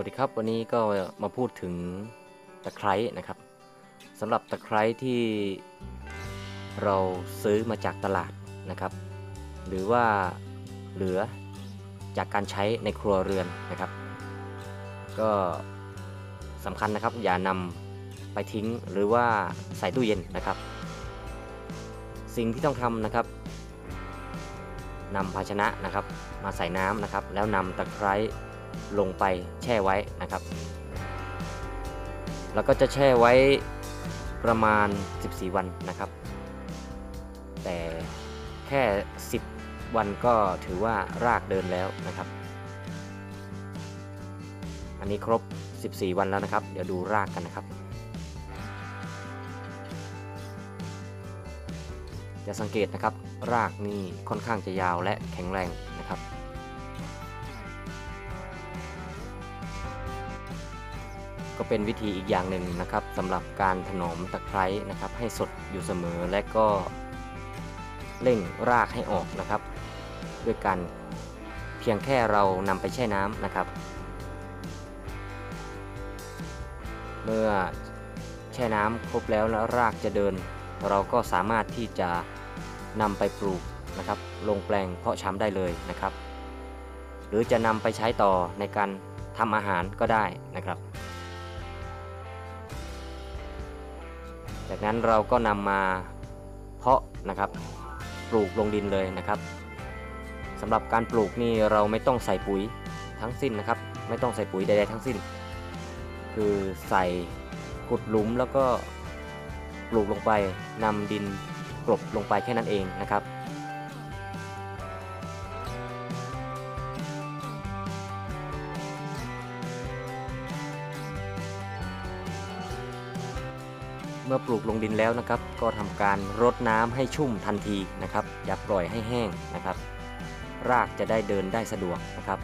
วัสดีครับวันนี้ก็มาพูดถึงตะไคร้นะครับสำหรับตะไคร้ที่เราซื้อมาจากตลาดนะครับ หรือว่าเหลือจากการใช้ในครัวเรือนนะครับ ก็สำคัญนะครับ อย่านำไปทิ้งหรือว่าใส่ตู้เย็นนะครับ สิ่งที่ต้องทำนะครับนำภาชนะนะครับ มาใส่น้ำนะครับ แล้วนำตะไคร้ ลงไปแช่ไว้นะครับ แล้วก็จะแช่ไว้ประมาณ 14 วันนะครับ แต่แค่ 10 วันก็ถือว่ารากเดินแล้วนะครับ อันนี้ครบ 14 วันแล้วนะครับ เดี๋ยวดูรากกันนะครับ จะสังเกตนะครับ รากนี่ค่อนข้างจะยาวและแข็งแรงนะครับ ก็เป็นวิธีอีกอย่างหนึ่งนะครับสำหรับการถนอมตะไคร้นะครับ ให้สดอยู่เสมอและก็เร่งรากให้ออกนะครับ ด้วยการเพียงแค่เรานำไปแช่น้ำนะครับ เมื่อแช่น้ำครบแล้วแล้วรากจะเดิน เราก็สามารถที่จะนำไปปลูกนะครับ ลงแปลงเพาะชำได้เลยนะครับ หรือจะนำไปใช้ต่อในการทำอาหารก็ได้นะครับ จากนั้นเราก็นำมาเพาะนะครับปลูกลงดินเลยนะครับสำหรับการปลูกนี่เราไม่ต้องใส่ปุ๋ยทั้งสิ้นนะครับ ไม่ต้องใส่ปุ๋ยใดๆทั้งสิ้น คือใส่ขุดหลุมแล้วก็ปลูกลงไปนำดินกลบลงไปแค่นั้นเองนะครับ เมื่อปลูกลงดินแล้วนะครับ ก็ทำการรดน้ำให้ชุ่มทันทีนะครับ อย่าปล่อยให้แห้งนะครับ รากจะได้เดินได้สะดวกนะครับ